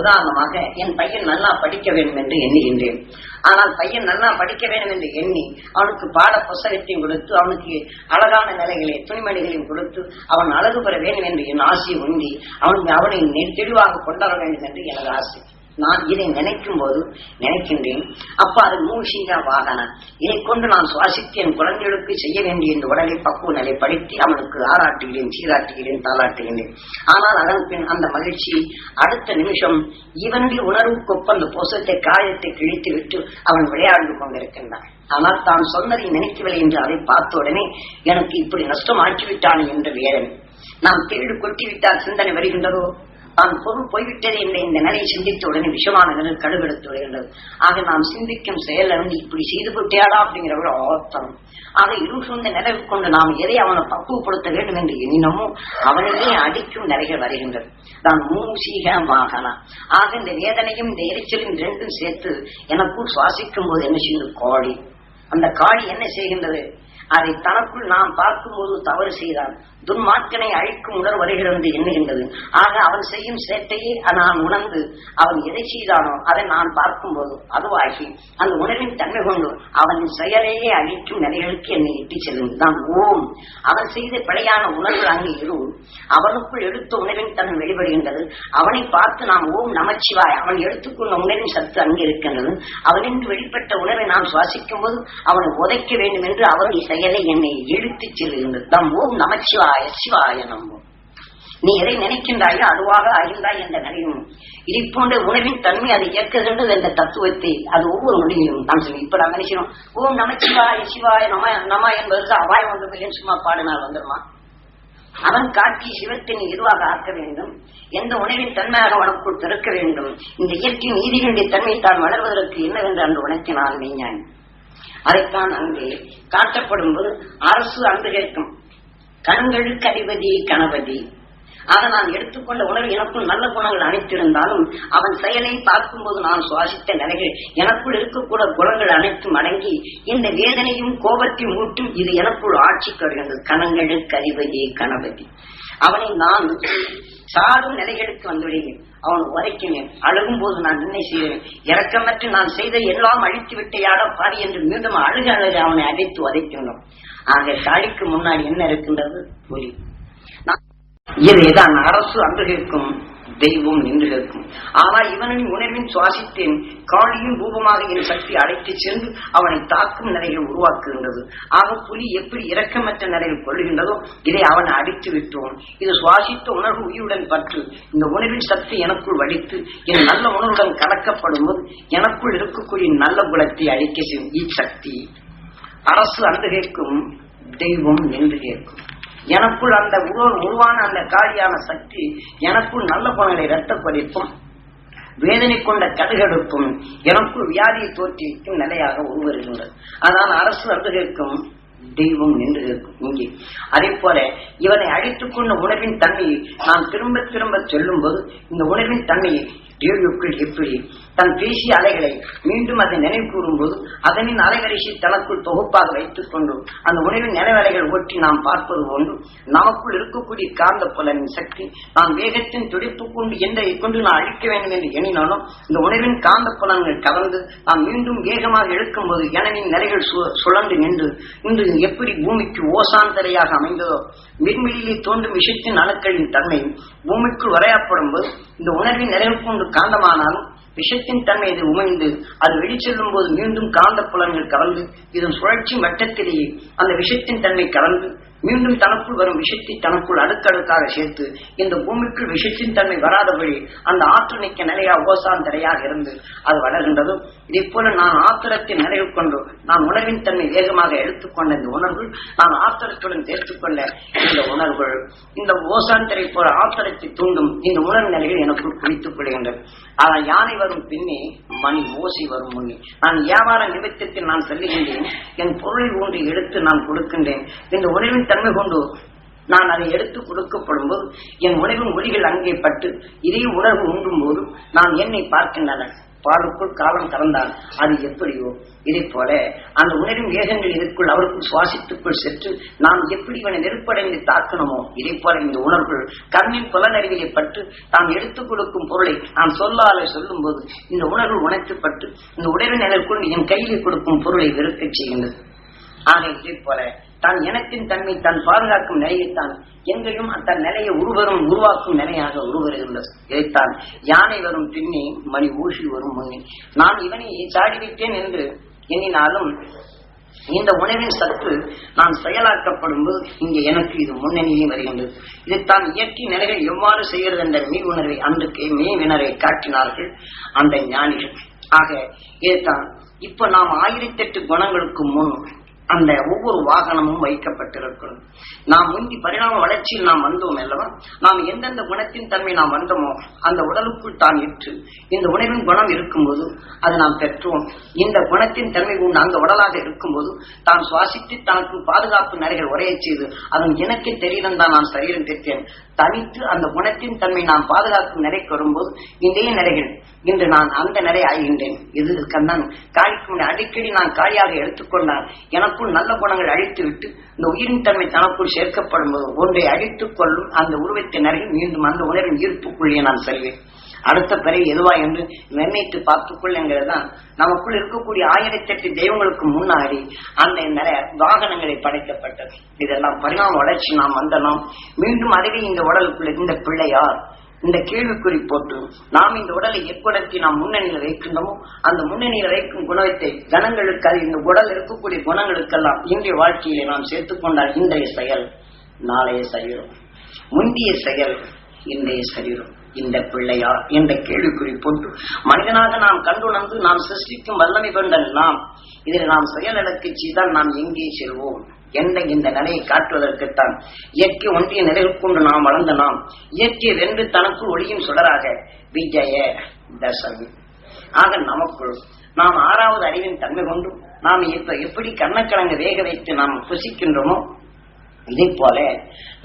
உதாரணமாக என் பையன் நல்லா படிக்க வேண்டும் என்று எண்ணுகின்றேன். ஆனால் பையன் நல்லா படிக்க வேண்டும் என்று எண்ணி அவனுக்கு பாட புஸ்தகத்தையும் கொடுத்து அவனுக்கு அழகான நிலைகளை துணிமணிகளையும் கொடுத்து அவன் அழகு பெற வேண்டும் என்று என் ஆசையை உண்டி அவனுக்கு அவனை தெளிவாக கொண்டாட வர வேண்டும் என்று எனது ஆசை. நான் இதை நினைக்கும் போது நினைக்கின்றேன். அப்ப அது மூஷிக வாகன. இதை கொண்டு நான் சுவாசித்து என் குழந்தைகளுக்கு செய்ய வேண்டிய இந்த உடலை பக்குவ நிலைப்படுத்தி அவனுக்கு ஆராட்டுகிறேன் சீராட்டுகிறேன் தாளாட்டுகிறேன். ஆனால் அதன் பின் அந்த மகிழ்ச்சி அடுத்த நிமிஷம் இவனுடைய உணர்வுக்கு அந்த போசத்தை காயத்தை கிழித்து விட்டு அவன் விளையாண்டு கொண்டிருக்கின்றான். ஆனால் தான் சொன்னதை நினைக்கவில்லை என்று அதை பார்த்த உடனே எனக்கு இப்படி நஷ்டம் ஆக்கிவிட்டான் என்று வேதனை நாம் தேடு கொட்டிவிட்டால் சிந்தனை வருகின்றதோ? தான் பொருள் போய்விட்டது என்ற இந்த நிலையை சிந்தித்த உடனே விஷமான நிலை கடுகெடுத்து வருகின்றது ஆக நாம் சிந்திக்கும் செயல் வந்து இப்படி செய்து விட்டியாடா அப்படிங்கிற ஒரு ஆத்தம் ஆக இருசூழ்ந்த நிலவு கொண்டு நாம் எதை அவனை பக்குவப்படுத்த வேண்டும் என்று எண்ணினமோ அவனையே அடிக்கும் நிலைகள் வருகின்றது. தான் மூசீகமாகலாம் ஆக இந்த வேதனையும் இந்த எரிச்சலும் ரெண்டும் சேர்த்து எனக்குள் சுவாசிக்கும் போது என்ன செய்யுது கோழி அந்த காளி என்ன செய்கின்றது? அதை தனக்குள் நாம் பார்க்கும்போது தவறு செய்தான். துன்மார்க்கனை அழிக்கும் உணர்வு வருகிறது எண்ணுகின்றது ஆக அவன் செய்யும் சேட்டையை நான் உணர்ந்து அவன் எதை செய்தானோ அதை நான் பார்க்கும்போது அதுவாகி அந்த உணர்வின் தன்மை கொண்டு அவன் செயலையே அழிக்கும் நிலைகளுக்கு என்னை இட்டு செல்லுங்கள் ஓம். அவன் செய்த பிழையான உணர்வு அங்கு இரு அவனுக்குள் எடுத்த உணர்வின் தன்மை வெளிப்படுகின்றது. அவனை பார்த்து நாம் ஓம் நமச்சிவாய் அவன் எடுத்துக்கொண்ட உணர்வின் சத்து அங்கு இருக்கின்றது. அவனின்று வெளிப்பட்ட உணர்வை நாம் சுவாசிக்கும் போது அவனை உதைக்க வேண்டும் என்று அவனுடைய செயலை என்னை இழுத்துச் செல்கின்றது தாம் ஓம் நமச்சிவாய். சிவாய நம்பும் நீ எதை நினைக்கின்றாயோ அதுவாக அறிந்தா என்ற நிலையும். இதை போன்ற உணர்வின் தன்மை அதை இயக்குகின்றது என்ற தத்துவத்தை அது ஒவ்வொரு நொடியிலும் நாம் சொல்லி இப்ப நாம் நினைக்கிறோம் ஓம் நம சிவாய நம நம என்பதற்கு அபாயம் ஒன்று சும்மா பாடினால் வந்துருமா அவன் காட்டி சிவத்தை நீ எதுவாக ஆக்க வேண்டும்? எந்த உணவின் தன்மையாக உனக்குள் திறக்க வேண்டும்? இந்த இயற்கை நீதிகளுடைய தன்மை தான் வளர்வதற்கு என்னவென்று அன்று உணர்த்தினான் மெய்ஞானி அதைத்தான் அங்கே காட்டப்படும் போது அரசு அன்பு கேட்கும் கண்களுக்கு அதிபதி கணபதி அதை நான் எடுத்துக்கொண்ட உணர்வு எனக்குள் நல்ல குணங்கள் அனைத்திருந்தாலும் அவன் செயலை பார்க்கும்போது நான் சுவாசித்த நிலைகள் எனக்குள் இருக்கக்கூட குணங்கள் அனைத்தும் அடங்கி இந்த வேதனையும் கோபத்தையும் ஊட்டும் இது எனக்குள் ஆட்சி கருகிறது கணங்களுக்கு அதிபதி கணபதி அவனை நான் சாரும் நிலைகளுக்கு வந்துவிடுவேன். அவன் உரைக்கினேன். அழுகும் போது நான் என்ன செய்வேன். இறக்கமற்று நான் செய்த எல்லாம் அழித்து விட்டையாட பாடி என்று மீண்டும் அழுக அழுக அவனை அழைத்து உதைக்கணும் ஆக காளிக்கு முன்னாடி என்ன இருக்கின்றது? புலி. இதுதான் அரசு அன்று கேட்கும் தெய்வம் நின்று கேட்கும். ஆனால் இவனின் உணர்வின் சுவாசித்தேன் காளியும் ரூபமாக என் சக்தி அழைத்து சென்று அவனை தாக்கும் நிலையில் உருவாக்குகின்றது. ஆக புலி எப்படி இரக்கமற்ற நிலையில் கொள்ளுகின்றதோ இதை அவனை அடித்து விட்டோம். இது சுவாசித்த உணர்வு உயிருடன் பற்று. இந்த உணர்வின் சக்தி எனக்குள் வடித்து என் நல்ல உணர்வுடன் கலக்கப்படும் போது எனக்குள் இருக்கக்கூடிய நல்ல குலத்தை அழிக்க செய்யும் இச்சக்தி. அரசு அன்று கேட்கும் தெய்வம் நின்று கேட்கும். எனக்குள் அந்த உருவ உருவான அந்த காலியான சக்தி எனக்குள் நல்ல குணங்களை ரத்தப்படிப்பும் வேதனை கொண்ட கடுகெடுப்பும் எனக்குள் வியாதியை தோற்றுவிக்கும் நிலையாக உருவருகின்றது அதனால் அரசு அன்று கேட்கும் தெய்வம் நின்று இருக்கும் இங்கே. அதே போல இவனை அழித்துக் கொண்ட உணர்வின் தன்மையை நான் திரும்ப திரும்ப சொல்லும் போது இந்த உணர்வின் தன்மையை ரேடியோக்கள் எப்படி? தன் பேசிய அலைகளை மீண்டும் அதை நினைவு கூறும்போது அதனின் அலைவரிசை தனக்குள் தொகுப்பாக வைத்துக் கொண்டு அந்த உணவின் நினைவலைகள் ஒட்டி நாம் பார்ப்பது போன்று நமக்குள் இருக்கக்கூடிய காந்த புலனின் சக்தி நான் வேகத்தின் துடிப்பு கொண்டு எந்த கொண்டு நான் அழிக்க வேண்டும் என்று எண்ணினாலும் இந்த உணவின் காந்த புலன்கள் கலந்து நாம் மீண்டும் வேகமாக இழுக்கும் போது எனவின் நிலைகள் சுழண்டு நின்று இன்று எப்படி பூமிக்கு ஓசாந்தரையாக அமைந்ததோ மின்மிழியில் தோன்றும் விஷயத்தின் அணுக்களின் தன்மை பூமிக்குள் வரையப்படும் போது இந்த உணர்வின் நிறைவு கொண்டு காந்தமானாலும் விஷத்தின் தன்மை இது உமைந்து அது வெளிச்செல்லும் போது மீண்டும் காந்த புலன்கள் கலந்து இதன் சுழற்சி மட்டத்திலேயே அந்த விஷத்தின் தன்மை கலந்து மீண்டும் தனக்குள் வரும் விஷத்தை தனக்குள் அடுக்கடுக்காக சேர்த்து இந்த பூமிக்குள் விஷத்தின் தன்மை வராதபடி அந்த ஆற்று நிக்க நிலையா ஓசான் தரையாக இருந்து அது வளர்கின்றது. இதே போல நான் ஆத்திரத்தை நிறைவு கொண்டு நான் உணர்வின் தன்மை வேகமாக எடுத்துக்கொண்ட இந்த உணர்வு நான் ஆத்திரத்துடன் சேர்த்துக்கொண்ட இந்த உணர்வுகள். இந்த ஓசான் திரை போல ஆத்திரத்தை தூண்டும் இந்த உணர்வு நிலைகள் எனக்குள் குறித்துக் கொள்கின்றது ஆனால் யானை வரும் பின்னே மணி ஓசி வரும் முன்னே. நான் வியாபார நிமித்தத்தில் நான் செல்லுகின்றேன். என் பொருளை ஒன்று எடுத்து நான் கொடுக்கின்றேன். இந்த உணவின் தன்மை கொண்டு நான் அதை எடுத்து கொடுக்கப்படும் போது என் உணவின் ஒளிகள் அங்கே பட்டு இதே உணர்வு உண்டும் போது நான் என்னை பார்க்கின்றன பாலுக்குள் காலம் கலந்தான் அது எப்படியோ? இதை போல அந்த உணரின் வேகங்கள் இதற்குள் அவருக்குள் சுவாசித்துக்குள் சென்று நாம் எப்படி இவனை நெருப்படைந்து தாக்கணுமோ? இதை போல இந்த உணர்வுகள் கண்ணின் புலனறிவிலை பட்டு தாம் எடுத்துக் கொடுக்கும் பொருளை நாம் சொல்லாலே சொல்லும் போது இந்த உணர்வு உணர்த்தப்பட்டு இந்த உடலின் நிலைக்குள் என் கையில் கொடுக்கும் பொருளை வெறுக்கச் செய்கின்றது. ஆக இதை போல தான் இனத்தின் தன்மை தான் பாதுகாக்கும் நிலையைத்தான். எங்கேயும் தன் நிலையை ஒருவரும் உருவாக்கும் நிலையாக உருவருகின்றது இதைத்தான் யானை வரும் பின்னே மணி ஊசி வரும் முன்னே. நான் இவனை சாடிவிட்டேன் என்று எண்ணினாலும் இந்த உணவின் சத்து நான் செயலாக்கப்படும் போது இங்கே எனக்கு இது முன்னணியே வருகின்றது. இதைத்தான் இயற்கை நிலைகள் எவ்வாறு செய்கிறது என்ற மெய் உணர்வை அன்றுக்கு மீவினரை காட்டினார்கள் அந்த ஞானிகள். ஆக இதுதான் இப்ப நாம் ஆயிரத்தி எட்டு குணங்களுக்கு முன் அந்த ஒவ்வொரு வாகனமும் வைக்கப்பட்டிருக்கும் நாம் முந்தி பரிணாம வளர்ச்சியில் நாம் வந்தோம் அல்லவா? நாம் எந்தெந்த குணத்தின் தன்மை நாம் வந்தோமோ அந்த உடலுக்குள் தான் இற்று. இந்த உணவின் குணம் இருக்கும்போது அது நாம் பெற்றோம். இந்த குணத்தின் தன்மை உண்டு அந்த உடலாக இருக்கும்போது தான் சுவாசித்து தனக்கு பாதுகாப்பு நடைகள் உரைய செய்து அதன் எனக்கு தெரியுதான் நான் சரீரம் பெற்றேன் தனித்து அந்த குணத்தின் தன்மை நாம் பாதுகாக்கும் நிலைக்கு வரும்போது இன்றைய நிலைகள் இன்று நான் அந்த நிலை ஆகின்றேன் இது கண்ணன் காளிக்கு முன்னே அடிக்கடி நான் காளியாக எடுத்துக்கொண்டான் தனக்குள் நல்ல குணங்களை அழித்து விட்டு இந்த உயிரின் தன்மை தனக்குள் சேர்க்கப்படும் போது ஒன்றை அழித்துக் கொள்ளும் அந்த உருவத்தின் அருகில் மீண்டும் அந்த உணர்வின் ஈர்ப்புக்குள்ளே நான் செல்வேன். அடுத்த பிறகு எதுவா என்று நிர்ணயித்து பார்த்துக்கொள் என்கிறதுதான். நமக்குள் இருக்கக்கூடிய ஆயிரத்தெட்டு தெய்வங்களுக்கு முன்னாடி அந்த நிறைய வாகனங்களை படைக்கப்பட்டது. இதெல்லாம் பரிணாம வளர்ச்சி நாம் வந்தனோம் மீண்டும் அதுவே இந்த உடலுக்குள்ள இந்த பிள்ளையார் இந்த கேள்விக்குறி போட்டு நாம் இந்த உடலை எக்குடத்தை நாம் முன்னணியில் வைக்கின்றோமோ அந்த முன்னணியில் வைக்கும் குணத்தை கணங்களுக்கு அது இந்த உடல் இருக்கக்கூடிய குணங்களுக்கெல்லாம் இன்றைய வாழ்க்கையிலே நாம் சேர்த்துக்கொண்டால் இன்றைய செயல் நாளைய சரீரம் முந்தைய செயல் இன்றைய சரீரம். இந்த பிள்ளையார் என்ற கேள்விக்குறி போட்டு மனிதனாக நாம் கண்டுணர்ந்து நாம் சிருஷ்டிக்கும் வல்லமை கொண்ட நாம் இதில் நாம் செயல் இழக்கச்சி செய்தால் நாம் எங்கே செல்வோம்? என்னை இந்த நிலையை காட்டுவதற்குத்தான் இயற்கை ஒன்றிய நிலையில் கொண்டு நாம் வளர்ந்த நாம். இயற்கை வென்று தனக்குள் ஒளியும் சுடராக விஜய தசமி. ஆக நமக்குள் நாம் ஆறாவது அறிவின் தன்மை கொண்டு நாம் இப்ப எப்படி கண்ணக்கிழங்கு வேக வைத்து நாம் புசிக்கின்றோமோ இதை போல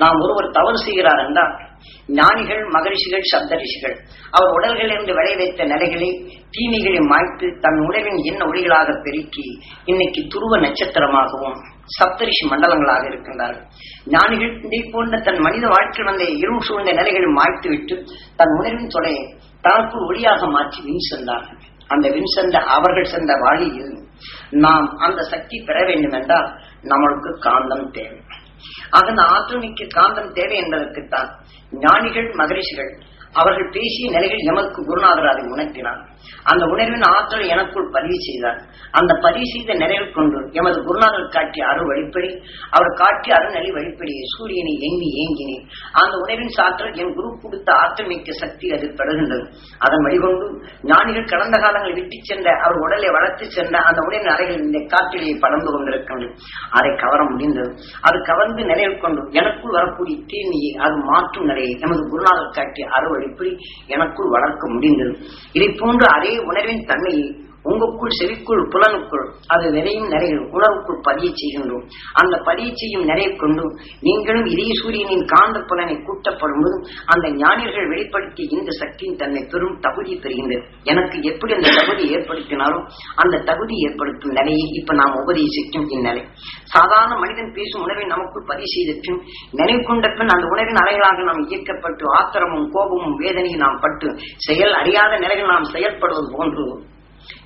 நாம் ஒருவர் தவறு செய்கிறார் என்றால் ஞானிகள் மகரிஷிகள் சப்தரிஷிகள் அவர் உடல்களிலிருந்து விளை வைத்த நிலைகளை தீமைகளை மாய்த்து தன் உடலின் எண்ண ஒளிகளாக பெருக்கி இன்னைக்கு துருவ நட்சத்திரமாகவும் சப்தரிஷி மண்டலங்களாக இருக்கின்றார்கள். ஞானிகள் இதை போன்ற தன் மனித வாழ்க்கை வந்த இருள் சூழ்ந்த நிலைகளை மாய்த்து விட்டு தன் உணர்வின் தொலையை தனக்குள் ஒளியாக மாற்றி வின் சென்றார்கள். அந்த வின் சென்ற அவர்கள் சென்ற வாழியில் நாம் அந்த சக்தி பெற வேண்டும் என்றால் நம்மளுக்கு காந்தம் தேவை. ஆக அந்த ஆற்றல் காந்தம் தேவை என்பதற்குத்தான். ஞானிகள் மகரிஷிகள் அவர்கள் பேசிய நிலைகள் எமக்கு குருநாதர் அதை உணர்த்தினார். அந்த உணர்வின் ஆற்றலை எனக்குள் பதிவு செய்தார். அந்த பதிவு செய்த நிலையில் கொண்டு எமது குருநாதர் காட்டிய அருள் வழிப்படி அவர் காட்டிய அருள்நலி வழிப்படியே சூரியனை எண்ணி ஏங்கினேன். அந்த உணர்வின் சாற்றல் என் குரு கொடுத்த ஆற்றல் மிக்க சக்தி அது பெறுகின்றது அதன் வழிகொண்டு ஞானிகள் கடந்த காலங்களில் விட்டு சென்ற அவர் உடலை வளர்த்து சென்ற அந்த உணர்வின் அறைகள் இந்த காற்றிலேயே பறந்து கொண்டிருக்கின்றது அதை கவர முடிந்தது. அது கவர்ந்து நிலையில் கொண்டு எனக்குள் வரக்கூடிய தீமையை அது மாற்றும் நிலையை எமது குருநாதர் காட்டிய அருள் வழிப்படி எனக்குள் வளர்க்க முடிந்தது. இதை போன்று அதே உணர்வின் தன்மையை உங்களுக்குள் செவிக்குள் புலனுக்குள் அது நிறையும் நிறைய உணர்வுக்குள் பதிய செய்கின்றோம். அந்த பதிய செய்யும் நிறைய கொண்டு நீங்களும் இதய சூரியனின் காந்த புலனை கூட்டப்படும் போது அந்த ஞானியர்கள் வெளிப்படுத்திய இந்த சக்தியின் தன்மை பெரும் தகுதி பெறுகின்றது. எனக்கு எப்படி அந்த தகுதி ஏற்படுத்தினாலும் அந்த தகுதி ஏற்படுத்தும் நிலையை இப்ப நாம் உபதேசிக்கும் இந்நிலை. சாதாரண மனிதன் பேசும் உணர்வை நமக்குள் பதிவு செய்திருக்கும் நினைவு கொண்ட பின் அந்த உணர்வின் அலைகளாக நாம் இயக்கப்பட்டு ஆத்திரமும் கோபமும் வேதனையும் நாம் பட்டு செயல் அறியாத நிலையில் நாம் செயல்படுவது போன்று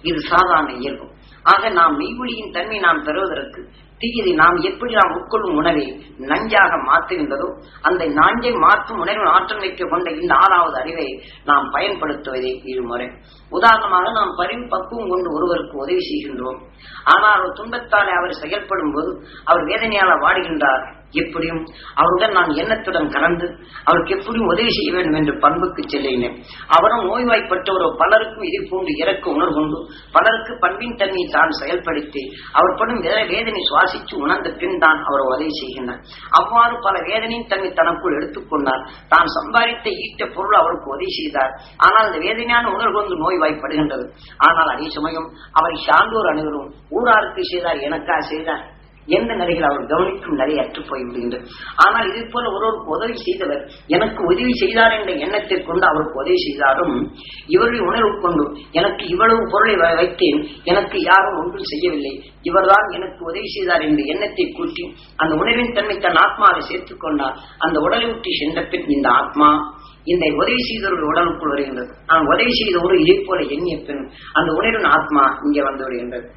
இது சாதாரண இயல்பு. ஆக நாம் மெய்வொழியின் தன்மை நாம் பெறுவதற்கு தீயதை நாம் எப்படி நாம் உட்கொள்ளும் உணவை நஞ்சாக மாற்றுகின்றதோ அந்த நாஞ்சை மாற்றும் உணர்வின் ஆற்றல் மிக்க கொண்ட இந்த ஆறாவது அறிவை நாம் பயன்படுத்துவதே இருமுறை உதாரணமாக நாம் பரிவு பக்குவம் கொண்டு ஒருவருக்கு உதவி செய்கின்றோம். ஆனால் அவர் துன்பத்தாலே அவர் செயல்படும் போது அவர் வேதனையால வாடுகின்றார். எப்படியும் அவருடன் நான் எண்ணத்துடன் கலந்து அவருக்கு எப்படியும் உதவி செய்ய வேண்டும் என்று பண்புக்கு செல்லினேன். அவரும் நோய்வாய்ப்பட்டவரோ பலருக்கும் இதை போன்று இறக்க உணர்வு கொண்டு பலருக்கு பண்பின் தன்மையை தான் செயல்படுத்தி அவர் படும் வேதனை சுவாசித்து உணர்ந்த பின் தான் அவர் உதவி செய்கின்றார். அவ்வாறு பல வேதனையின் தன்மை தனக்குள் எடுத்துக்கொண்டார் தான் சம்பாதித்த ஈட்ட பொருள் அவருக்கு உதவி செய்தார். ஆனால் அந்த வேதனையான உணர்வு வந்து நோய்வாய்ப்படுகின்றது. ஆனால் அதே சமயம் அவரை சார்ந்தோர் அனைவரும் ஊராருக்கு செய்தார் எனக்கா செய்தார். எந்த நிலையில் அவர் கவனிக்கும் நிலை அற்று போய்விடுகின்றது ஆனால் இதை போல ஒருவருக்கு உதவி செய்தவர் எனக்கு உதவி செய்தார் என்ற எண்ணத்தை கொண்டு அவருக்கு உதவி செய்தாலும் இவருடைய உணர்வு கொண்டு எனக்கு இவ்வளவு பொருளை வ- வைத்தேன் எனக்கு யாரும் ஒன்றும் செய்யவில்லை. இவர்தான் எனக்கு உதவி செய்தார் என்ற எண்ணத்தை கூட்டி அந்த உணர்வின் தன்மை தன் ஆத்மாவை சேர்த்துக் கொண்டார். அந்த உடலை விட்டு சென்ற பின் இந்த ஆத்மா இந்த உதவி செய்தவர்கள் உடலுக்குள் வருகின்றது. நான் உதவி செய்த ஒரு இதை போல எண்ணிய பின் அந்த உணர்வின் ஆத்மா இங்கே வந்து விடுகின்றது.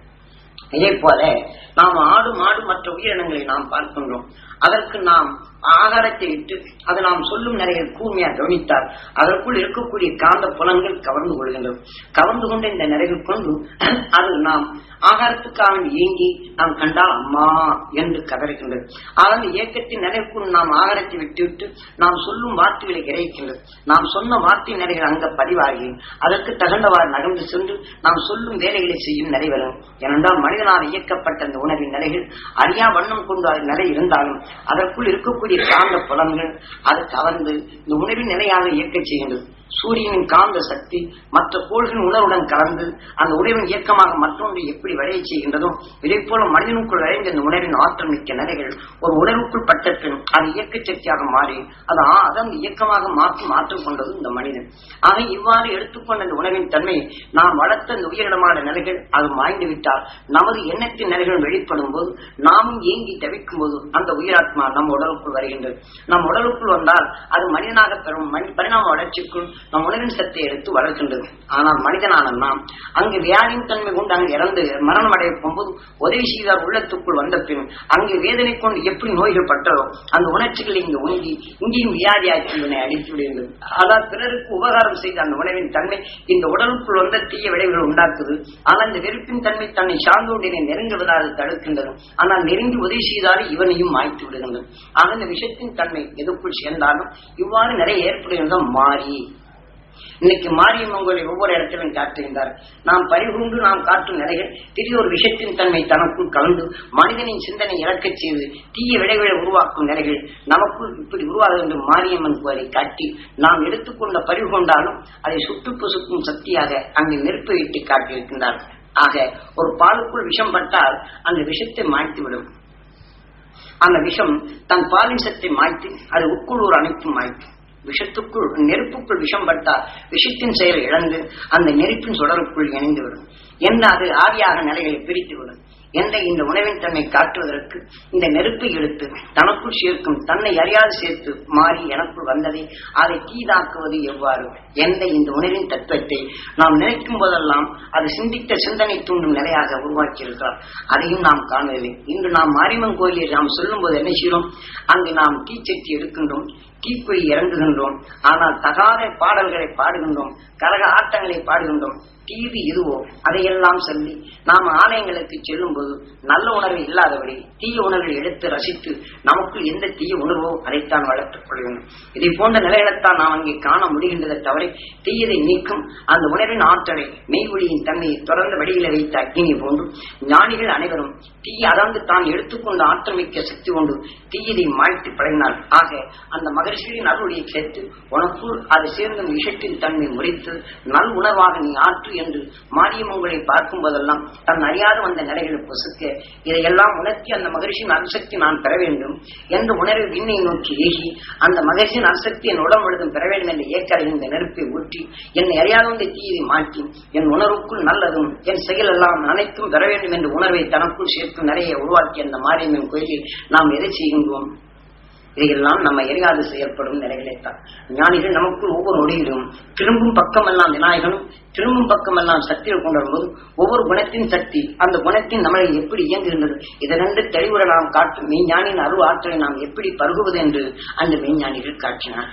இதே போல நாம் ஆடு மாடு மற்ற உயிரினங்களை நாம் பார்க்கின்றோம். அதற்கு நாம் ஆகாரத்தை இட்டு அது நாம் சொல்லும் நிறைய கூர்மையா கவனித்தார் அதற்குள் இருக்கக்கூடிய காந்த புலன்கள் கவர்ந்து கொள்கின்றன கவர்ந்து கொண்ட இந்த நிறைவு கொண்டு அது நாம் ஆகாரத்துக்காக ஏங்கி நாம் கண்டால் அம்மா என்று கதறுகின்றது. அதாவது இயக்கத்தின் நிறைவுக்குள் நாம் ஆகாரத்தை விட்டுவிட்டு நாம் சொல்லும் வார்த்தைகளை இறைக்கின்றது நாம் சொன்ன வார்த்தை நிறைகள் அங்க பதிவாகி அதற்கு தகுந்தவாறு நகர்ந்து சென்று நாம் சொல்லும் வேலைகளை செய்யும் நிறைவரும் ஏனென்றால் மனிதனால் இயக்கப்பட்ட அந்த உணர்வின் நிலைகள் அறியா வண்ணம் கொண்டு அது நிலை இருந்தாலும் அதற்குள் இருக்கக்கூடிய காந்த புலன்கள் அது கவர்ந்து இந்த உணவின் நிலையாக இயக்க செய்கின்றது. சூரியனின் காந்த சக்தி மற்ற கோள்களின் உணர்வுடன் கலந்து அந்த உணர்வின் இயக்கமாக மற்றொன்று எப்படி விளைய செய்கின்றதோ இதை போல மனிதனுக்குள் விளைந்த இந்த உணர்வின் ஆற்றல் மிக்க நிலைகள் ஒரு உணர்வுக்குள் பட்ட பின் அது இயக்க சக்தியாக மாறி அது அதன் இயக்கமாக மாற்றி மாற்றம் கொண்டது இந்த மனிதன். ஆக இவ்வாறு எடுத்துக்கொண்ட இந்த உணவின் தன்மை நாம் வளர்த்த இந்த உயிரிடமான நிலைகள் அது மாய்ந்து விட்டால் நமது எண்ணத்தின் நிலைகள் வெளிப்படும் போது நாமும் ஏங்கி தவிக்கும் போது அந்த உயிராத்மா நம் உடலுக்குள் வருகின்றது. நம் உடலுக்குள் வந்தால் அது மனிதனாக பெறும் மனி- பரிணாம வளர்ச்சிக்குள் நம் உணவின் சத்தை எடுத்து வளர்க்கின்றது. ஆனால் மனிதனான நாம் அங்கு வியாதியின் தன்மை கொண்டு அங்கு இறந்து மரணம் அடைய போகும்போது உதவி செய்தார் உள்ளத்துக்குள் வந்த பின் அங்கு வேதனை கொண்டு எப்படி நோய்கள் பட்டதோ அந்த உணர்ச்சிகளை இங்கு உங்கி இங்கேயும் வியாதியாக்கி இவனை அடித்து விடுகின்றது. அதாவது பிறருக்கு உபகாரம் செய்த அந்த உணவின் தன்மை இந்த உடலுக்குள் வந்த தீய விளைவுகள் உண்டாக்குது. ஆனால் இந்த வெறுப்பின் தன்மை தன்னை சார்ந்தோண்டினை நெருங்குவதால் தடுக்கின்றது. ஆனால் நெருங்கி உதவி செய்தாலும் இவனையும் மாய்த்து விடுகின்றது. ஆக இந்த விஷயத்தின் தன்மை எதுக்குள் சேர்ந்தாலும் இவ்வாறு நிறைய ஏற்படுகின்றன மாறி. இன்னைக்கு மாரியம்மன் ஒவ்வொரு இடத்திலும் காட்டுகின்றார். நாம் பரிகூண்டு நாம் காட்டும் நிலைகள் திடீர் விஷயத்தின் தன்மை தனக்குள் கலந்து மனிதனின் சிந்தனை இழக்கச் செய்து தீய விளைவுகளை உருவாக்கும் நிலைகள் நமக்குள் இப்படி உருவாக வேண்டும் மாரியம்மன் கோரை காட்டி நாம் எடுத்துக்கொண்ட பரிவு கொண்டாலும் அதை சுட்டு பொசுக்கும் சக்தியாக அங்கு நெருப்பை இட்டு காட்டியிருக்கின்றார். ஆக ஒரு பாலுக்குள் விஷம் பட்டால் அந்த விஷத்தை மாய்த்துவிடும். அந்த விஷம் தன் பாலின் சத்தை மாய்த்து அது உட்குள்ளூர் அனைத்தும் மாய்த்து விஷத்துக்குள் நெருப்புக்குள் விஷம் பட்டால் விஷத்தின் செயல் இழந்து அந்த நெருப்பின் சுடருக்குள் இணைந்துவிடும் என்ன அது ஆவியாக நிலைகளை பிரித்துவிடும் எந்த இந்த உணவின் தன்மை காட்டுவதற்கு இந்த நெருப்பை எடுத்து தனக்குள் சேர்க்கும் தன்னை அறியாது சேர்த்து மாறி எனக்குள் வந்ததை அதை தீதாக்குவது எவ்வாறு? எந்த இந்த உணவின் தத்துவத்தை நாம் நினைக்கும் போதெல்லாம் அது சிந்தித்த சிந்தனை தூண்டும் நிலையாக உருவாக்கியிருக்கிறார். அதையும் நாம் காணவில்லை. இன்று நாம் மாரியம்மன் கோயிலில் நாம் சொல்லும் போது என்ன செய்கிறோம்? அங்கு நாம் தீச்சட்டி எடுக்கின்றோம். தீக்குழி இறங்குகின்றோம். ஆனால் தகாத பாடல்களை பாடுகின்றோம். கரக ஆட்டங்களை பாடுகின்றோம். தீவு இதுவோ? அதையெல்லாம் சொல்லி நாம் ஆலயங்களுக்கு செல்லும் போது நல்ல உணர்வு இல்லாதபடி தீய உணர்வை எடுத்து ரசித்து நமக்குள் எந்த தீய உணர்வோ அதைத்தான் வளர்த்துக் கொள்ள வேண்டும் இதை போன்ற நிலைகளைத்தான் நாம் அங்கே காண முடிகின்றதை தவிர தீயதை நீக்கும் அந்த உணர்வின் ஆற்றலை மெய்வொழியின் தன்மையை தொடர்ந்து வழியில வைத்த அக்னி போன்று ஞானிகள் அனைவரும் தீய அதாவது தான் எடுத்துக்கொண்ட ஆற்றல் மிக்க சக்தி கொண்டு தீயதை மாய்த்து பழகினார் ஆக அந்த மகர்ஷியின் அருளியை சேர்த்து உனக்குள் அது சேர்ந்த விஷத்தின் தன்மை முறித்து நல் உணர்வாக நீ ஆற்று என்று மாரியம்மங்களை பார்க்கும் போதெல்லாம் தன் அறியாது வந்த நிலைகளை பொசுக்க இதையெல்லாம் உணர்த்தி அந்த மகரிஷியின் அரிசக்தி நான் பெற வேண்டும் என்ற உணர்வு விண்ணை நோக்கி ஏகி அந்த மகரிஷியின் அரிசக்தி என் உடம்பு முழுதும் பெற வேண்டும் என்ற ஏக்கரை இந்த நெருப்பை ஊற்றி என்னை அறியாத வந்த தீயை மாற்றி என் உணர்வுக்குள் நல்லதும் என் செயல் எல்லாம் அனைத்தும் பெற வேண்டும் என்ற உணர்வை தனக்குள் சேர்க்கும் நிறைய உருவாக்கி அந்த மாரியம்மன் கோயிலில் நாம் எதை செய்கின்றோம்? இதையெல்லாம் நம்ம எரியாது செயற்படும் நிலைகளைத்தான். ஞானிகள் நமக்குள் ஒவ்வொரு நொடியிலும் திரும்பும் பக்கமெல்லாம் விநாயகனும் திரும்பும் பக்கமெல்லாம் சக்தியை கொண்டு வரும்போது ஒவ்வொரு குணத்தின் சக்தி அந்த குணத்தின் நம்மளை எப்படி இயங்குகின்றது? இதனென்று தெளிவுடன் நாம் காட்டும் மெய்ஞானின் அருள் ஆற்றலை நாம் எப்படி பருகுவது என்று அந்த மெய்ஞானிகள் காட்டினார்.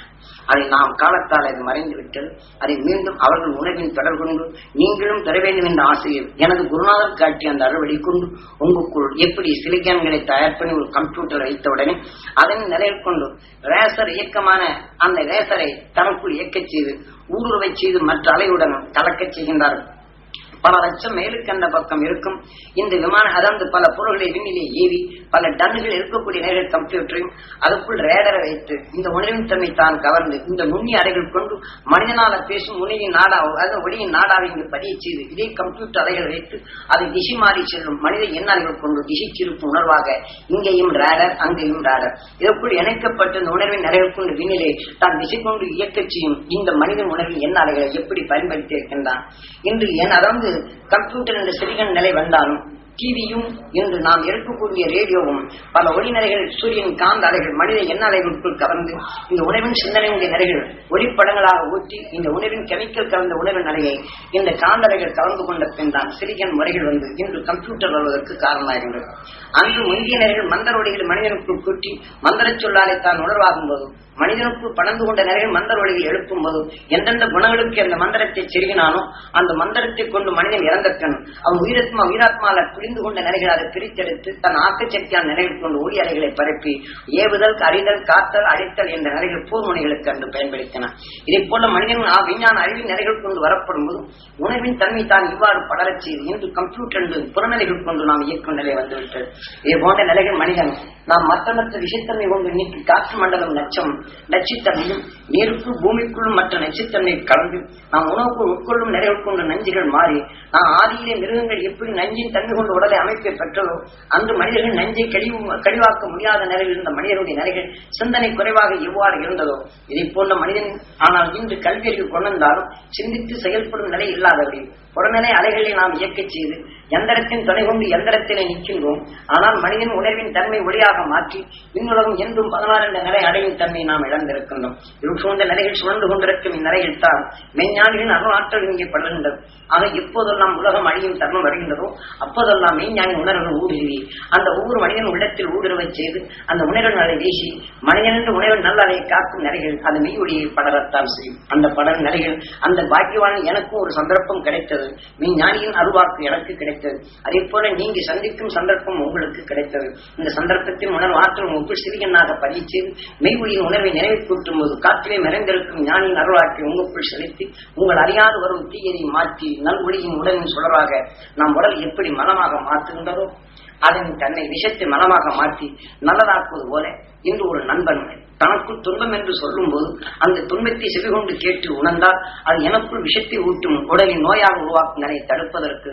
அதை நாம் காலத்தால் அது மறைந்து விட்டது அதை மீண்டும் அவர்கள் உணவின் தொடர் கொண்டு நீங்களும் பெற வேண்டும் என்ற ஆசையில் எனது குருநாதர் காட்டிய அந்த அறுவடை கொண்டு உங்களுக்குள் எப்படி சிலிக்கான்களை தயார் பண்ணி ஒரு கம்ப்யூட்டர் வைத்தவுடனே அதன் நிலையில் கொண்டு ரேசர் இயக்கமான அந்த ரேசரை தனக்குள் இயக்கச் செய்து ஊடுருவை செய்து மற்ற அலையுடன் கலக்கச் செய்கின்றார்கள். பல லட்சம் மேலுக்கு அந்த பக்கம் இருக்கும். இந்த விமானம் அதாவது பல பொருள்களை விண்ணிலே ஏவி பல டன்னுகள் இருக்கக்கூடிய நேரில் கம்ப்யூட்டரையும் அதுக்குள் ரேடரை வைத்து இந்த உணர்வின் தன்மை தான் கவர்ந்து இந்த நுண்ணி அறைகள் கொண்டு மனிதனால பேசும் உணவின் நாடா அதாவது ஒளியின் நாடாவை இங்கு பதிய செய்து இதே கம்ப்யூட்டர் அறைகள் வைத்து அதை திசை மாறி செல்லும். மனித எண்ணாளிகள் கொண்டு திசை திருப்பும் உணர்வாக இங்கேயும் ரேடர் அங்கேயும் ரேடர். இதற்குள் இணைக்கப்பட்ட இந்த உணர்வின் அறைகள் கொண்டு விண்ணிலே தான் திசை கொண்டு இயக்கச் செய்யும் இந்த மனிதன் உணர்வின் எண்ணாலைகளை எப்படி பயன்படுத்தி இருக்கின்றான்? இன்று என் அதாவது கம்ப்யூட்டர் என்ற சிறிகன் நிலை வந்தாலும் டிவியும் இன்று நாம் இருக்கக்கூடிய ரேடியோவும் பல ஒளிநரைகள் சூரியன் காந்த அலைகள் மனித எண்ண அலைகளுக்குள் கலந்து இந்த உணவின் சிந்தனையுடைய நிறைகள் ஒளிப்படங்களாக ஊற்றி இந்த உணவின் கெமிக்கல் கலந்த உணவின் நிலையை இந்த காந்த அலைகள் கலந்து கொண்ட பின் தான் சிறிகன் முறைகள் வந்து இன்று கம்ப்யூட்டர் வருவதற்கு காரணமாகின்றது. அன்று முந்திய நிறைகள் மந்தர ஒளிகள் மனிதனுக்குள் கூட்டி மந்திர சொல்லாலே தான் உணர்வாகும் போது மனிதனுக்கு பணந்து கொண்ட நிறைகள் மந்திர ஒளிகள் எழுப்பும் போது எந்தெந்த குணங்களுக்கு அந்த மந்திரத்தை செருகினானோ அந்த மந்திரத்தை கொண்டு மனிதன் இறந்தக்கணும் அவன் உயிராத்மா உயிராத்மால புரிந்து கொண்ட நிலைகள் அதை பிரித்தெடுத்து தன் ஆக்கச்சக்தியான நிலைகள் கொண்டு ஒளி அலைகளை பரப்பி ஏவுதல் அறிதல் காத்தல் அழித்தல் என்ற நிலைகள் போர்முனைகளுக்கு அன்று பயன்படுத்தின. இதை போல மனிதன் விஞ்ஞான அறிவின் நிலைகள் கொண்டு வரப்படும் போது உணவின் தன்மை தான் இவ்வாறு படரச் செய்து இன்று கம்ப்யூட்டர் என்று புறநிலைகள் கொண்டு நாம் இயக்கும் நிலை வந்துவிட்டது. இது போன்ற நிலைகள் மனிதன் நாம் மற்ற மற்ற விஷயத்தன்மை கொண்டு நீக்கி காற்று மண்டலம் நச்சம் நச்சுத்தன்மையும் நீருக்கு பூமிக்குள்ளும் மற்ற நச்சுத்தன்மை கலந்து நாம் உணவுக்குள் உட்கொள்ளும் நிறைவு கொண்ட நஞ்சுகள் மாறி நாம் ஆதியிலே மிருகங்கள் எப்படி நஞ்சின் தன்மை கொண்டு உடலை அமைப்பை பெற்றதோ அன்று மனிதர்கள் நஞ்சை கழிவு கழிவாக்க முடியாத நிலையில் இருந்த மனிதனுடைய நிலைகள் சிந்தனை குறைவாக எவ்வாறு இருந்ததோ இதை போன்ற மனிதன் ஆனால் இன்று கல்வியறிவு கொண்டிருந்தாலும் சிந்தித்து செயல்படும் நிலை இல்லாதவர்கள் புறநிலை அலைகளை நாம் இயக்கச் செய்து எந்திரத்தின் துணை கொண்டு எந்திரத்திலே நிற்கின்றோம். ஆனால் மனிதன் உணர்வின் தன்மை ஒளியாக மாற்றி இன்னுலகம் என்றும் பதினாறு என்ற நிலை அடையும் தன்மை நாம் இழந்திருக்கின்றோம். இருள் சூழ்ந்த நிலைகள் சுழந்து கொண்டிருக்கும் இந்நிலையில் தான் மெய்ஞானிகளின் அருளாற்றல் இங்கே படுகின்றது ஆக எப்போதெல்லாம் உலகம் அழியும் தருணம் வருகின்றதோ அப்போதெல்லாம் மெய்ஞானி உணர்வுகள் ஊடுருவி அந்த ஒவ்வொரு மனிதன் உள்ளத்தில் ஊடுருவச் செய்து அந்த உணர்வு நிலை வீசி மனிதன் என்று உணர்வு நல்லதை காக்கும் நிலைகள் அது மெய் ஒளியை படரத்தான் செய்யும். அந்த படர் நிலைகள் அந்த பாக்கியவான எனக்கும் ஒரு சந்தர்ப்பம் கிடைத்தது. மெய்ஞானியின் அருவாக்கு எனக்கு கிடைத்தது. அதே போல நீங்க சந்திக்கும் சந்தர்ப்பம் உங்களுக்கு கிடைத்தது. இந்த சந்தர்ப்பத்தின் உணர்வு ஆற்றல் உங்களுக்குள் சிறியனாக பதிச்சு மெய் ஒளியின் உணர்வை நினைவு கூட்டும் போது காற்றிலே மறைந்திருக்கும் ஞானியின் அருளாக்கை உங்களுக்குள் செலுத்தி உங்கள் அறியாது வரும் தீயதை மாற்றி நல் ஒளியின் உடலின் சுடராக நம் உடல் எப்படி மனமாக மாற்றுகின்றதோ அதன் தன்னை விஷத்தை மனமாக மாற்றி நல்லதாக்குவது போல இன்று ஒரு நண்பன் தனக்கு துன்பம் என்று சொல்லும் போது அந்த துன்பத்தை செவிகொண்டு கேட்டு உணர்ந்தால் அது எனக்குள் விஷத்தை ஊட்டும் உடலின் நோயாக உருவாக்கும் நிலையை தடுப்பதற்கு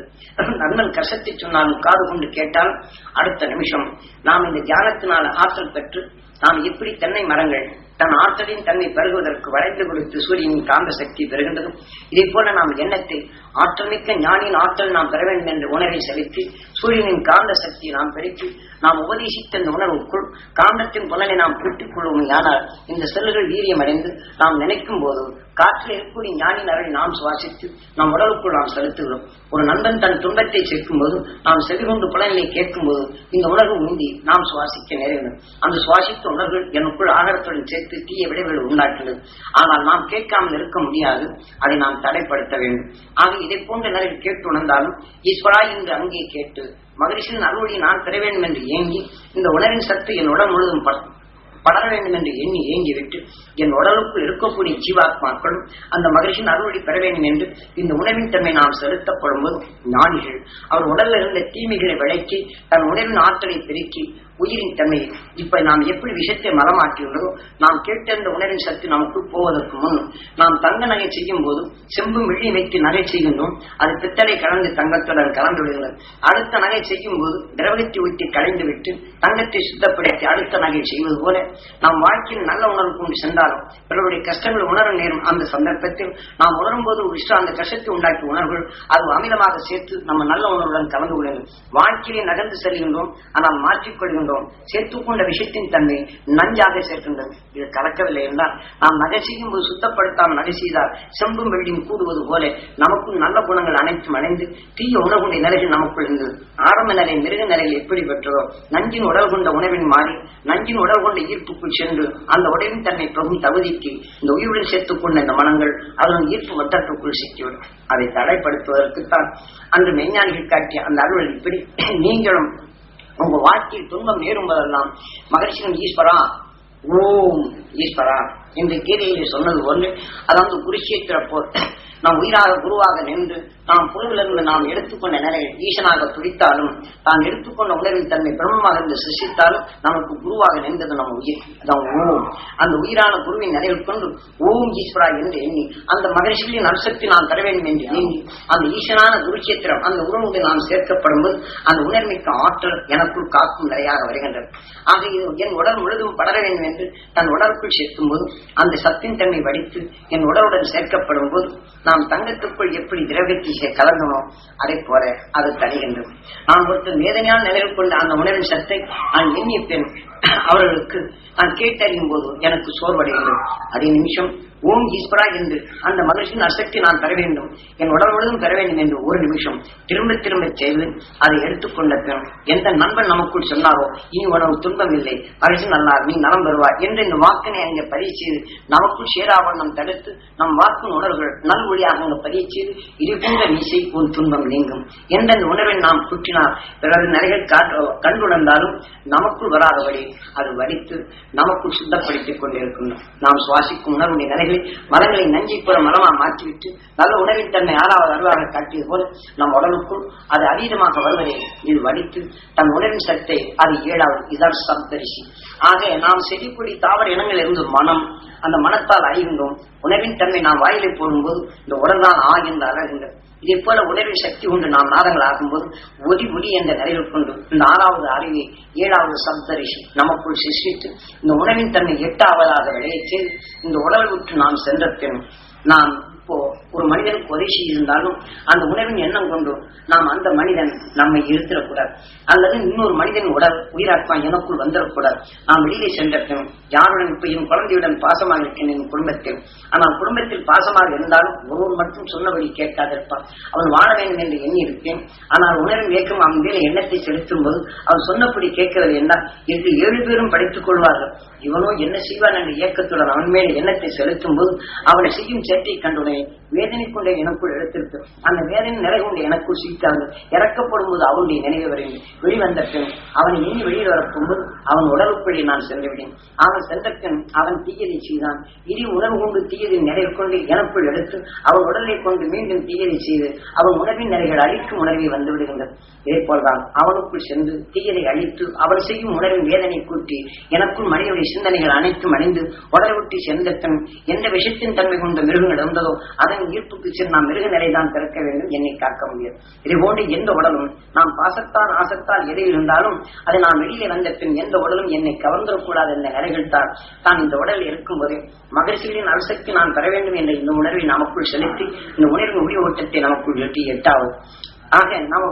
நண்பன் கஷத்தை சொன்னாலும் காது கொண்டு கேட்டால் அடுத்த நிமிஷம் நாம் இந்த தியானத்தினால் ஆற்றல் பெற்று நாம் எப்படி தென்னை மரங்கள் தன் ஆற்றலின் தன்மை பெருகுவதற்கு வளைந்து கொடுத்து சூரியனின் காந்த சக்தி பெறுகின்றதும் இதே போல நாம் எண்ணத்தை ஆற்றமிக்க ஞானியின் ஆற்றல் நாம் பெற வேண்டும் என்ற உணர்வை செலுத்தி சூரியனின் காந்த சக்தியை நாம் பெருக்கி நாம் உபதேசித்த இந்த உணர்வுக்குள் காந்தத்தின் புலனை நாம் கூட்டிக் கொள்வோம் ஆனால் இந்த செல்லுகள் வீரியமடைந்து நாம் நினைக்கும் போது காற்றில் இருக்கக்கூடிய ஞானின் அறை நாம் சுவாசித்து நம் உடலுக்குள் நாம் செலுத்துகிறோம். ஒரு நண்பன் தன் துன்பத்தை சேர்க்கும் போது நாம் செவிகொண்டு புலனை கேட்கும் போது இந்த உணர்வு முந்தி நாம் சுவாசிக்க நேரிடும். அந்த சுவாசித்த உணர்வுகள் எனக்குள் ஆகாரத்துடன் சேர்த்து தீய விளைவுகள் உண்டாக்கினது ஆனால் நாம் கேட்காமல் இருக்க முடியாது. அதை நாம் தடைப்படுத்த வேண்டும். ஆக இதை போன்ற நிலையில் கேட்டு உணர்ந்தாலும் ஈஸ்வரா என்று அங்கே கேட்டு மகரிஷின் அருளை நான் பெற வேண்டும் என்று ஏங்கி இந்த உணர்வின் சத்து என் உடல் முழுவதும் படர வேண்டும் என்று எண்ணி ஏங்கிவிட்டு என் உடலுக்குள் இருக்கக்கூடிய ஜீவாத்மாக்களும் அந்த மகிழ்ச்சியின் அருளை பெற வேண்டும் என்று இந்த உணவின் தன்மை நாம் செலுத்தப்படும் போது ஞானிகள் அவர் உடலில் இருந்த தீமைகளை விளக்கி தன் உணவின் ஆற்றலை பெருக்கி உயிரின் தன்மையை இப்ப நாம் எப்படி விஷத்தை மலமாக்கியுள்ளதோ நாம் கேட்டிருந்த உணரின் சக்தி நமக்குள் போவதற்கு முன் நாம் தங்க நகை செய்யும் போது செம்பு வெள்ளி வைத்து நகை செய்கின்றோம். அது பித்தளை கலந்து தங்கத்துடன் கலந்து விடுகிறது. அடுத்த நகை செய்யும் போது திரவத்தை ஊற்றி கலைந்து விட்டு தங்கத்தை சுத்தப்படுத்தி அடுத்த நகை செய்வது போல நாம் வாழ்க்கையில் நல்ல உணர்வு கொண்டு சென்றாலும் பிறருடைய கஷ்டங்கள் உணர நேரும் அந்த சந்தர்ப்பத்தில் நாம் உணரும் போது ஒரு அந்த கஷ்டத்தை உண்டாக்கிய உணர்வுகள் அது அமிலமாக சேர்த்து நம்ம நல்ல உணர்வுடன் கலந்து கொள்ளுங்கள் வாழ்க்கையை நகர்ந்து செல்கின்றோம் ஆனால் மாற்றிக்கொள்கின்றோம். சேர்த்துக் சேர்த்துக்கொண்ட விஷயத்தின் தன்மை நஞ்சாக சேர்க்கின்றது இது கலக்கவில்லை என்றால் நாம் நகை செய்யும் போது சுத்தப்படுத்தாமல் நகை செய்தால் செம்பும் வெள்ளியும் கூடுவது போல நமக்கும் நல்ல குணங்கள் அனைத்தும் அடைந்து தீய உணவுடைய நிலைகள் நமக்குள் இருந்தது. ஆரம்ப நிலை மிருக நிலையில் எப்படி பெற்றதோ நஞ்சின் உடல் கொண்ட உணவின் மாறி நஞ்சின் உடல் கொண்ட ஈர்ப்புக்குள் சென்று அந்த உடலின் தன்மை பிரகும் தகுதிக்கு இந்த உயிருடன் சேர்த்துக் கொண்ட இந்த மனங்கள் அதன் ஈர்ப்பு வட்டத்துக்குள் சிக்கிவிடும். அதை தடைப்படுத்துவதற்குத்தான் அன்று மெய்ஞானிகள் காட்டிய அந்த அருள் இப்படி. நீங்களும் உங்க வாழ்க்கையில் துன்பம் நேரும்பதெல்லாம் போதெல்லாம் ஈஸ்வரா. ஓம் ஈஸ்வரா. என்று கீதையிலே சொன்னது ஒன்று அதாவது குருஷேத்திர போர் நாம் உயிராக குருவாக நின்று நாம் பொருளிலிருந்து நாம் எடுத்துக்கொண்ட நிலையை ஈசனாக துடித்தாலும் தான் எடுத்துக்கொண்ட உணர்வின் தன்மை பிரம்மமாக இருந்து சிருஷித்தாலும் நமக்கு குருவாக நின்றது நம்ம உயிர். அதான் ஓம் அந்த உயிரான குருவின் நிலையில் கொண்டு ஓம் ஈஸ்வரா என்று எண்ணி அந்த மகிழ்ச்சிகளின் அம்சத்தை நான் தர வேண்டும் என்று எண்ணி அந்த ஈசனான குருட்சேத்திரம் அந்த உறவுடன் நாம் சேர்க்கப்படும் போது அந்த உணர்மிக்க ஆற்றல் எனக்குள் காக்கும் நிலையாக வருகின்றது. ஆக இது என் உடல் முழுதும் படர வேண்டும் என்று தன் உடலுக்குள் சேர்க்கும் போது அந்த சத்தின் தன்மை வடித்து என் உடலுடன் சேர்க்கப்படும் போது நாம் தங்கத்துக்குள் எப்படி திரவியத்தை கலந்தனோ அதை போல அது தடைகின்றது நான் ஒருத்தர் வேதனையான நிலையில் கொண்ட அந்த உணர்வின் சத்தை நான் எண்ணிய பெண் அவர்களுக்கு நான் கேட்டறியும் போது எனக்கு சோர்வடைகிறது. அதே நிமிஷம் ஓம் ஈஸ்வரா என்று அந்த மகிழ்ச்சியின் அசக்தி நான் பெற வேண்டும். என் உடல் முழுவதும் பெற வேண்டும் என்று ஒரு நிமிஷம் திரும்ப திரும்ப செய்து அதை எடுத்துக்கொண்ட பின் எந்த நண்பன் நமக்குள் சொன்னாரோ இனி உனவு துன்பம் இல்லை மகிழ்ச்சி நல்லா நீ நலம் பெறுவார் என்று இந்த வாக்கினை அங்கே பதிவு செய்து நமக்குள் சேராவண்ணம் தடுத்து நம் வாக்கின் உணர்வுகள் நல் ஒளியாக அங்கு பதிவு செய்து இருக்கின்ற மீசை உன் துன்பம் நீங்கும் எந்த உணர்வை நாம் குற்றினால் பிறகு நிலைகள் கண்டுணர்ந்தாலும் நமக்குள் வராதபடி அது வடித்து நமக்கு சுத்தப்படுத்திக் கொண்டிருக்கும். நாம் சுவாசிக்கும் உணர்வுடைய நிலைகளை மரங்களை நஞ்சி போல மரமா மாற்றிவிட்டு நல்ல உணவின் தன்மை ஆறாவது அருவாக காட்டியது போல நம் உடலுக்கும் அது அதீதமாக வருவதை இது வடித்து தன் உணவின் சத்தை அது ஏழாவது இதான் சப்தரிசி. ஆக நாம் செடிக்குடி தாவர இனங்கள் இருந்து மனம் அந்த மனத்தால் அறிகின்றோம் உணவின் தன்மை நாம் வாயிலை போடும்போது இந்த உடல் தான் ஆ இதே போல உணர்வின் சக்தி கொண்டு நாம் நாதங்கள் ஆகும்போது ஒதி ஒலி என்ற நிலையில் கொண்டு இந்த ஆறாவது அறிவை ஏழாவது சப்தரிஷி நமக்குள் சிருஷ்டித்து இந்த உணவின் தன்மை எட்டாவதாக விளையச் இந்த உடல் விட்டு நாம் சென்ற பின் நாம் இப்போ ஒரு மனிதனுக்கு உதவி இருந்தாலும் அந்த உணவின் எண்ணம் கொண்டு நாம் அந்த மனிதன் நம்மை இருத்திடக்கூடாது. அல்லது இன்னொரு மனிதன் உடல் உயிராத்மா எனக்குள் வந்துடக்கூடாது. நாம் வெளியே சென்ற யாருடன் இப்ப என் குழந்தையுடன் பாசமாக இருக்கேன் என் குடும்பத்தில். ஆனால் குடும்பத்தில் பாசமாக இருந்தாலும் ஒருவர் மட்டும் சொன்னபடி கேட்காதிருப்பான். அவன் வாழ வேண்டும் என்று எண்ணி இருப்பேன் ஆனால் உணவின் இயக்கம் அவன் மேல எண்ணத்தை செலுத்தும் போது அவன் சொன்னபடி கேட்கிறது என்றால் என்று ஏழு பேரும் படித்துக் கொள்வார்கள். இவனோ என்ன செய்வான் என்ற இயக்கத்துடன் அவன் மேல் எண்ணத்தை செலுத்தும் போது அவனை செய்யும் சேட்டை கண்டுடனே வேதனை கொண்ட எனக்குள் எடுத்திருக்கு அந்த வேதனை நிலை கொண்டு எனக்குள் சீட்டாங்க இறக்கப்படும் போது அவனுடைய நினைவு வரையும் வெளிவந்த பெண் அவனை எண்ணி வெளியில் வரப்போகும்போது அவன் உடலுக்குள்ளே நான் சென்றுவிட்டேன். அவன் சென்ற பெண் அவன் தீயதை செய்தான். இனி உணர்வு கொண்டு தீயதை நிறை கொண்டு எனக்குள் எடுத்து அவன் உடலை கொண்டு மீண்டும் தீயதை செய்து அவன் உணர்வின் நிலைகள் அழிக்கும் உணர்வை வந்து விடுகின்றது. இதே போல்தான் அவனுக்குள் சென்று தீயதை அழித்து அவன் செய்யும் உணர்வின் வேதனை கூட்டி எனக்குள் மனிதனுடைய சிந்தனைகள் அனைத்தும் அணிந்து உடலை ஒட்டி சென்ற பெண் எந்த விஷயத்தின் தன்மை கொண்ட மிருகங்கள் இருந்ததோ அதன் ஈர்ப்புக்கு சென்று நாம் மிருக நிலைதான் திறக்க வேண்டும் என்னை காக்க முடியும் இதை போன்று எந்த உடலும் நாம் பாசத்தால் ஆசத்தால் எதை இருந்தாலும் அதை நான் வெளியே வந்த பின் எந்த உடலும் என்னை கவர்ந்துடக்கூடாது என்ற நிலைகள் தான். தான் இந்த உடல் இருக்கும்போது மகிழ்ச்சிகளின் அரசுக்கு நான் பெற வேண்டும் என்ற இந்த உணர்வை நமக்குள் செலுத்தி இந்த உணர்வு ஒளி ஓட்டத்தை நமக்குள் எட்டி எட்டாவது ஆக நம்ம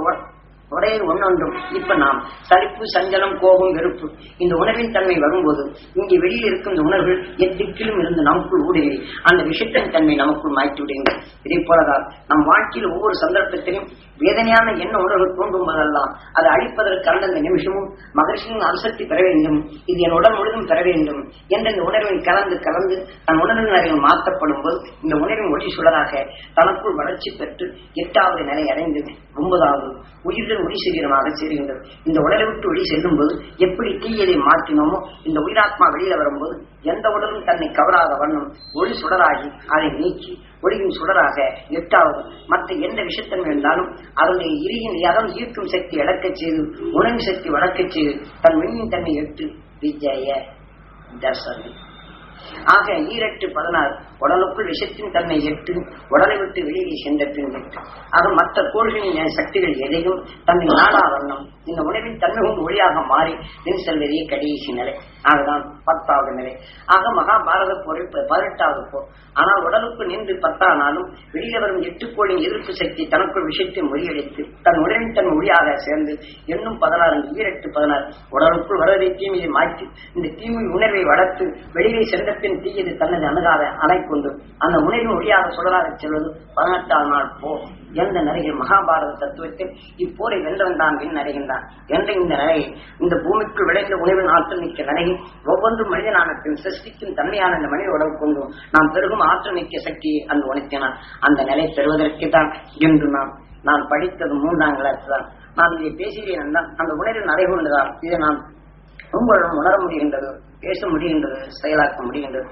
ஒரே ஒன்னொன்றும். இப்ப நாம் சலிப்பு சஞ்சலம் கோபம் வெறுப்பு இந்த உணர்வின் தன்மை வரும்போது இங்கே வெளியில் இருக்கும் இந்த உணர்வுகள் எத்திக்கிலும் இருந்து நமக்குள் ஊடுருவி. அந்த விஷயத்தின் தன்மை நமக்குள் மாற்றி விடுங்கள் இதே போலதான் நம் வாழ்க்கையில் ஒவ்வொரு சந்தர்ப்பத்திலும் வேதனையான எண்ண உணர்வுகள் தோன்றும் போதெல்லாம் அதை அழிப்பதற்கு அந்தந்த நிமிஷமும் மகிழ்ச்சியின் அம்சத்தை பெற வேண்டும். இது என் உடல் முழுதும் பெற வேண்டும் என்ற இந்த உணர்வின் கலந்து கலந்து தன் உணர்வின் நிலையில் மாற்றப்படும் போது இந்த உணர்வின் ஒளி சுடராக தனக்குள் வளர்ச்சி பெற்று எட்டாவது நிலை அடைந்து ஒன்பதாவது உயிருடன் ஒளி சரீரமாக சேருகின்றது. இந்த உடலை விட்டு ஒளி செல்லும் போது எப்படி தீயதை மாற்றினோமோ இந்த உயிராத்மா வெளியில வரும்போது எந்த உடலும் தன்னை கவராத வண்ணம் ஒளி சுடராகி அதை நீக்கி ஒளியின் சுடராக எட்டாவது மற்ற எந்த விஷத்தன்மை இருந்தாலும் அதனுடைய இரியின் அதன் ஈர்க்கும் சக்தி இழக்கச் செய்து உணவு சக்தி வளர்க்கச் செய்து தன் மின்னின் தன்மை எட்டு விஜய தர்சனம் ஆக ஈரெட்டு பதினாறு. உடலுக்குள் விஷத்தின் தன்மை எட்டு உடலை விட்டு வெளியே சென்ற பின் எட்டு ஆக மற்ற கோள்களின் சக்திகள் எதையும் தன்னை நாடா வண்ணம் இந்த உணவின் தன்மை கொண்டு ஒளியாக மாறி நின் செல்வதே கடைசி நிலை. ஆகதான் பத்தாவது நிலை. ஆக மகாபாரத போரில் பதினெட்டாவது போர். ஆனால் உடலுக்கு நின்று பத்தானாலும் வெளியே வரும் எட்டு கோளின் எதிர்ப்பு சக்தி தனக்குள் விஷயத்தை முறியடித்து தன் உணவின் தன் ஒளியாக சேர்ந்து எண்ணும் பதினாறு ஈரெட்டு பதினாறு உடலுக்குள் வருவதை தீமையை மாற்றி இந்த தீமை உணர்வை வளர்த்து வெளியே சென்ற பின் தீயது தனது அணுகாத கொண்டு அந்த உணர்வின் வழியாக சுடராக செல்வது பதினெட்டாம் நாள் போர் எந்த நிலையில் மகாபாரத தத்துவத்தில் இப்போரை வென்றவன் தான் வின் அடைகின்றான். என்ற இந்த நிலையை இந்த பூமிக்குள் விளைந்த உணவின் ஆற்றல் மிக்க நிலையில் ஒவ்வொன்றும் மனிதனான பின் சிருஷ்டிக்கும் தன்மையான இந்த மனித உடல் கொண்டு நாம் பெருகும் ஆற்றல் மிக்க சக்தியை அந்த உணர்த்தினான். அந்த நிலை பெறுவதற்கு தான் என்று நாம் நான் படித்தது மூன்றாம் கிளாஸ் தான் நான் இதை பேசுகிறேன் அந்த உணர்வு அறை கொண்டுதான் இதை நான் உங்களிடம் உணர முடிகின்றது பேச முடிகின்றது செயலாக்க முடிகின்றது.